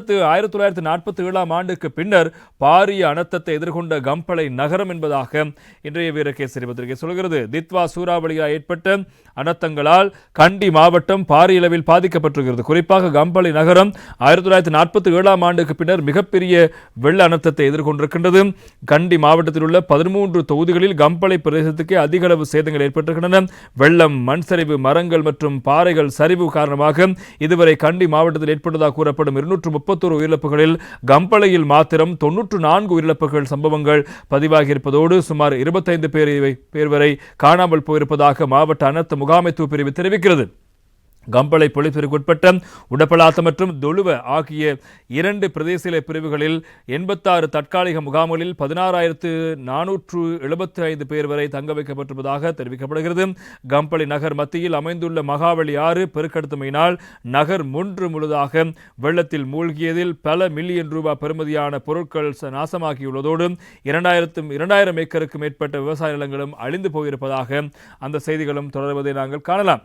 ஆயிரத்தி தொள்ளாயிரத்தி நாற்பத்தி ஏழாம் ஆண்டுக்கு பின்னர் பாரிய அனர்த்தத்தை எதிர்கொண்ட கம்பளை நகரம் என்பதாக இன்றைய வீரகேசரி பத்திரிகை சொல்கிறது. தித்வா சூறாவளியால் ஏற்பட்ட அனர்த்தங்களால் கண்டி மாவட்டம் பாரிய அளவில் பாதிக்கப்பட்டிருக்கிறது. குறிப்பாக கம்பளை நகரம் ஆயிரத்தி தொள்ளாயிரத்தி நாற்பத்தி ஏழாம் ஆண்டுக்கு பின்னர் மிகப்பெரிய வெள்ள அனர்த்தத்தை எதிர்கொண்டிருக்கின்றது. கண்டி மாவட்டத்தில் உள்ள பதிமூன்று தொகுதிகளில் கம்பளை பிரதேசத்துக்கு அதிக அளவு சேதங்கள் ஏற்பட்டிருக்கின்றன. வெள்ளம் மண் சரிவு மரங்கள் மற்றும் பாறைகள் சரிவு காரணமாக இதுவரை கண்டி மாவட்டத்தில் ஏற்பட்டதாக கூறப்படும் இருநூற்று முப்பத்தொரு உயிரிழப்புகளில் கம்பளையில் மாத்திரம் தொன்னூற்று நான்கு உயிரிழப்புகள் சம்பவங்கள் பதிவாகியிருப்பதோடு சுமார் இருபத்தைந்து பேர் பேர் வரை காணாமல் போயிருப்பதாக மாவட்ட அனர்த்த முகாமைத்துவ பிரிவு தெரிவிக்கிறது. கம்பளை பொலிப்பிற்குட்பட்ட உடப்பலாத்த மற்றும் தொழுவ ஆகிய இரண்டு பிரதேச பிரிவுகளில் எண்பத்தாறு தற்காலிக முகாம்களில் பதினாறாயிரத்து நானூற்று எழுபத்தி ஐந்து பேர் வரை தங்க வைக்கப்பட்டிருப்பதாக தெரிவிக்கப்படுகிறது. கம்பளை நகர் மத்தியில் அமைந்துள்ள மகாவலி ஆறு பெருக்கெடுத்தமையினால் நகர் முன்று முழுதாக வெள்ளத்தில் மூழ்கியதில் பல மில்லியன் ரூபாய் பெறுமதியான பொருட்கள் ச- நாசமாகியுள்ளதோடு இரண்டாயிரத்தும் இரண்டாயிரம் ஏக்கருக்கு மேற்பட்ட விவசாய நிலங்களும் அழிந்து போயிருப்பதாக அந்த செய்திகளும் தொடர்வதை நாங்கள் காணலாம்.